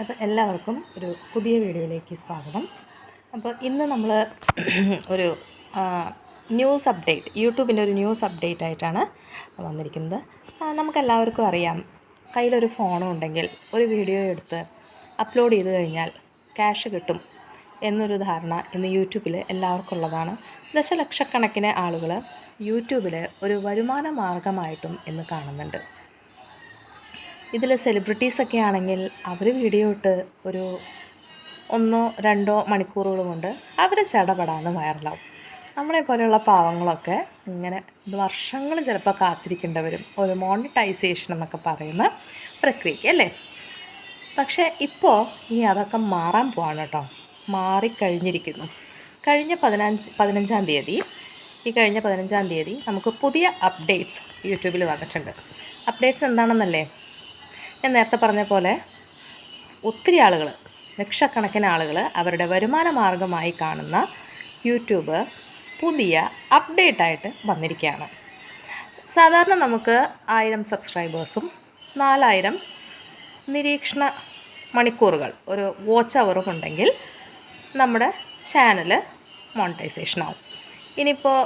അപ്പോൾ എല്ലാവർക്കും ഒരു പുതിയ വീഡിയോയിലേക്ക് സ്വാഗതം. അപ്പോൾ ഇന്ന് നമ്മൾ ഒരു ന്യൂസ് അപ്ഡേറ്റ് യൂട്യൂബിന്റെ ഒരു ന്യൂസ് അപ്ഡേറ്റ് ആയിട്ടാണ് വന്നിരിക്കുന്നത് നമുക്കെല്ലാവർക്കും അറിയാം കയ്യിലൊരു ഫോണും ഉണ്ടെങ്കിൽ ഒരു വീഡിയോ എടുത്ത് അപ്ലോഡ് ചെയ്ത് കഴിഞ്ഞാൽ ക്യാഷ് കിട്ടും എന്നൊരു ധാരണ ഇന്ന് യൂട്യൂബിൽ എല്ലാവർക്കും ഉള്ളതാണ്. ദശലക്ഷക്കണക്കിന് ആളുകൾ യൂട്യൂബിൽ ഒരു വരുമാന മാർഗമായിട്ടും ഇന്ന് കാണുന്നുണ്ട്. ഇതിൽ സെലിബ്രിറ്റീസൊക്കെ ആണെങ്കിൽ അവർ വീഡിയോ ഇട്ട് ഒരു ഒന്നോ രണ്ടോ മണിക്കൂറുകൾ കൊണ്ട് അവർ ചടപടാന്ന് വൈറലാവും നമ്മളെ പോലെയുള്ള പാവങ്ങളൊക്കെ ഇങ്ങനെ വർഷങ്ങൾ ചിലപ്പോൾ കാത്തിരിക്കേണ്ടി വരും ഒരു മോണിറ്റൈസേഷൻ എന്നൊക്കെ പറയുന്ന പ്രക്രിയയ്ക്ക് അല്ലേ? പക്ഷേ ഇപ്പോൾ ഇനി അതൊക്കെ മാറാൻ പോവാണ് കേട്ടോ മാറിക്കഴിഞ്ഞിരിക്കുന്നു. കഴിഞ്ഞ പതിനഞ്ച് പതിനഞ്ചാം തീയതി ഈ കഴിഞ്ഞ പതിനഞ്ചാം തീയതി നമുക്ക് പുതിയ അപ്ഡേറ്റ്സ് യൂട്യൂബിൽ വന്നിട്ടുണ്ട്. അപ്ഡേറ്റ്സ് എന്താണെന്നല്ലേ? ഞാൻ നേരത്തെ പറഞ്ഞ പോലെ ഒത്തിരി ആളുകൾ ലക്ഷക്കണക്കിന് ആളുകൾ അവരുടെ വരുമാന മാർഗമായി കാണുന്ന യൂട്യൂബ് പുതിയ അപ്ഡേറ്റായിട്ട് വന്നിരിക്കുകയാണ്. സാധാരണ നമുക്ക് ആയിരം സബ്സ്ക്രൈബേഴ്സും നാലായിരം നിരീക്ഷണ മണിക്കൂറുകൾ ഒരു വാച്ച് അവറും ഉണ്ടെങ്കിൽ നമ്മുടെ ചാനൽ മോണിറ്റൈസേഷൻ ആവും. ഇനിയിപ്പോൾ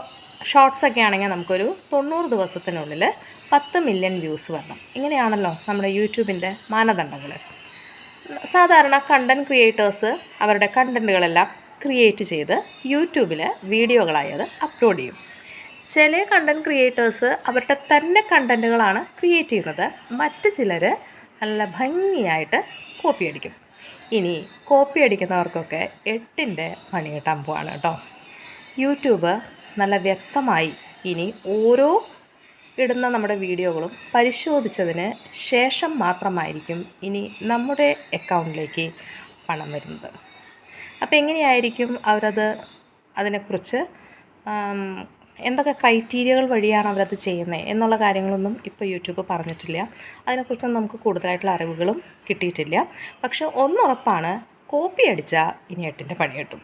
ഷോർട്സ് ഒക്കെ ആണെങ്കിൽ നമുക്കൊരു തൊണ്ണൂറ് ദിവസത്തിനുള്ളിൽ പത്ത് മില്യൺ വ്യൂസ് വരണം. ഇങ്ങനെയാണല്ലോ നമ്മുടെ യൂട്യൂബിന്റെ മാനദണ്ഡങ്ങൾ. സാധാരണ കണ്ടന്റ് ക്രിയേറ്റേഴ്സ് അവരുടെ കണ്ടന്റുകളെല്ലാം ക്രിയേറ്റ് ചെയ്ത് യൂട്യൂബിൽ വീഡിയോകളായി അത് അപ്ലോഡ് ചെയ്യും. ചില കണ്ടന്റ് ക്രിയേറ്റേഴ്സ് അവരുടെ തന്നെ കണ്ടന്റുകളാണ് ക്രിയേറ്റ് ചെയ്യുന്നത്. മറ്റ് ചിലർ നല്ല ഭംഗിയായിട്ട് കോപ്പി അടിക്കും. ഇനി കോപ്പി അടിക്കുന്നവർക്കൊക്കെ എട്ടിന്റെ പണി കിട്ടാൻ പോവാണ് കേട്ടോ. യൂട്യൂബ് നല്ല വ്യക്തമായി ഇനി ഓരോ ഇടുന്ന നമ്മുടെ വീഡിയോകളും പരിശോധിച്ചതിന് ശേഷം മാത്രമായിരിക്കും ഇനി നമ്മുടെ അക്കൗണ്ടിലേക്ക് പണം വരുന്നത്. അപ്പോൾ എങ്ങനെയായിരിക്കും അവരത് അതിനെക്കുറിച്ച് എന്തൊക്കെ ക്രൈറ്റീരിയകൾ വഴിയാണ് അവരത് ചെയ്യുന്നത് എന്നുള്ള കാര്യങ്ങളൊന്നും ഇപ്പോൾ യൂട്യൂബ് പറഞ്ഞിട്ടില്ല. അതിനെക്കുറിച്ചൊന്നും നമുക്ക് കൂടുതലായിട്ടുള്ള അറിവുകളും കിട്ടിയിട്ടില്ല. പക്ഷെ ഒന്നുറപ്പാണ് കോപ്പി അടിച്ചാൽ ഇനി എട്ടിന്റെ പണി കിട്ടും.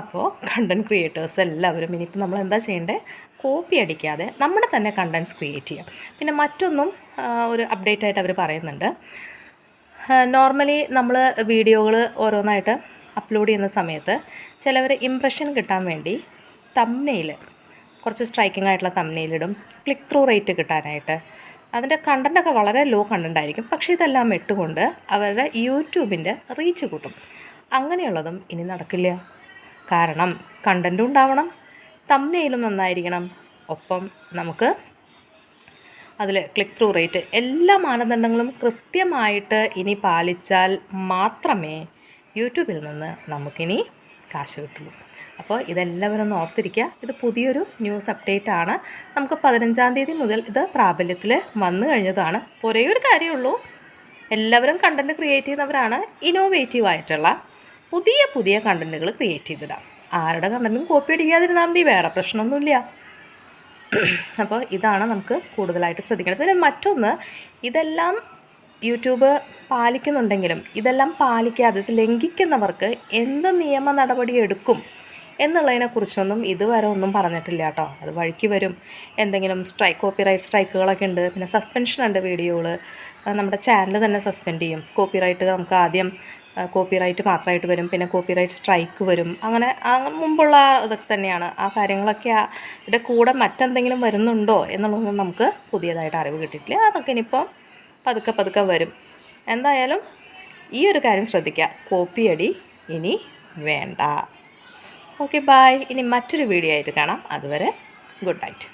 അപ്പോൾ കണ്ടന്റ് ക്രിയേറ്റേഴ്സ് എല്ലാവരും ഇനിയിപ്പോൾ നമ്മൾ എന്താ ചെയ്യേണ്ടത് കോപ്പി അടിക്കാതെ നമ്മുടെ തന്നെ കണ്ടന്റ്സ് ക്രിയേറ്റ് ചെയ്യാം. പിന്നെ മറ്റൊന്നും ഒരു അപ്ഡേറ്റ് ആയിട്ട് അവർ പറയുന്നുണ്ട്. നോർമലി നമ്മൾ വീഡിയോകൾ ഓരോന്നായിട്ട് അപ്ലോഡ് ചെയ്യുന്ന സമയത്ത് ചിലവർ ഇമ്പ്രഷൻ കിട്ടാൻ വേണ്ടി തമ്നെയിൽ കുറച്ച് സ്ട്രൈക്കിംഗ് ആയിട്ടുള്ള തമ്നെയിലിടും ക്ലിക്ക് ത്രൂ റേറ്റ് കിട്ടാനായിട്ട്. അതിന്റെ കണ്ടന്റൊക്കെ വളരെ ലോ കണ്ടന്റ് ആയിരിക്കും. പക്ഷേ ഇതെല്ലാം ഇട്ടുകൊണ്ട് അവരുടെ യൂട്യൂബിന്റെ റീച്ച് കൂട്ടും. അങ്ങനെയുള്ളതും ഇനി നടക്കില്ല. കാരണം കണ്ടന്റും ഉണ്ടാവണം തമ്മിലും നന്നായിരിക്കണം. ഒപ്പം നമുക്ക് അതിൽ ക്ലിക്ക് ത്രൂ റേറ്റ് എല്ലാ മാനദണ്ഡങ്ങളും കൃത്യമായിട്ട് ഇനി പാലിച്ചാൽ മാത്രമേ യൂട്യൂബിൽ നിന്ന് നമുക്കിനി കാശ് കിട്ടുള്ളൂ. അപ്പോൾ ഇതെല്ലാവരും ഒന്ന് ഓർത്തിരിക്കുക. ഇത് പുതിയൊരു ന്യൂസ് അപ്ഡേറ്റ് ആണ്. നമുക്ക് പതിനഞ്ചാം തീയതി മുതൽ ഇത് പ്രാബല്യത്തിൽ വന്നു കഴിഞ്ഞതാണ്. ഒരേ ഒരു കാര്യമുള്ളൂ എല്ലാവരും കണ്ടന്റ് ക്രിയേറ്റ് ചെയ്യുന്നവരാണ് ഇന്നോവേറ്റീവ് ആയിട്ടുള്ള പുതിയ പുതിയ കണ്ടന്റുകൾ ക്രിയേറ്റ് ചെയ്തിടാം. ആരുടെ കണ്ടന്റും കോപ്പി അടിക്കാതിരുന്നാൽ മതി വേറെ പ്രശ്നമൊന്നുമില്ല. അപ്പോൾ ഇതാണ് നമുക്ക് കൂടുതലായിട്ട് ശ്രദ്ധിക്കേണ്ടത്. പിന്നെ മറ്റൊന്ന് ഇതെല്ലാം യൂട്യൂബ് പാലിക്കുന്നുണ്ടെങ്കിലും ഇതെല്ലാം പാലിക്കാതെ ഇത് ലംഘിക്കുന്നവർക്ക് എന്ത് നിയമ നടപടി എടുക്കും എന്നുള്ളതിനെക്കുറിച്ചൊന്നും ഇതുവരെ ഒന്നും പറഞ്ഞിട്ടില്ല കേട്ടോ. അത് വഴിക്ക് വരും. എന്തെങ്കിലും സ്ട്രൈക്ക് കോപ്പിറൈറ്റ് സ്ട്രൈക്കുകളൊക്കെ ഉണ്ട്. പിന്നെ സസ്പെൻഷൻ ഉണ്ട് വീഡിയോകൾ നമ്മുടെ ചാനൽ തന്നെ സസ്പെൻഡ് ചെയ്യും. കോപ്പിറൈറ്റ് നമുക്ക് ആദ്യം കോപ്പിറൈറ്റ് മാത്രമായിട്ട് വരും പിന്നെ കോപ്പിറൈറ്റ് സ്ട്രൈക്ക് വരും. അങ്ങനെ മുമ്പുള്ള ഇതൊക്കെ തന്നെയാണ്. ആ കാര്യങ്ങളൊക്കെ ഇതിന്റെ കൂടെ മറ്റെന്തെങ്കിലും വരുന്നുണ്ടോ എന്നുള്ളതൊന്നും നമുക്ക് പുതിയതായിട്ട് അറിവ് കിട്ടിയിട്ടില്ല. അതൊക്കെ ഇനിയിപ്പം പതുക്കെ പതുക്കെ വരും. എന്തായാലും ഈ ഒരു കാര്യം ശ്രദ്ധിക്കുക. കോപ്പിയടി ഇനി വേണ്ട. ഓക്കെ ബായ് ഇനി മറ്റൊരു വീഡിയോ ആയിട്ട് കാണാം. അതുവരെ ഗുഡ് നൈറ്റ്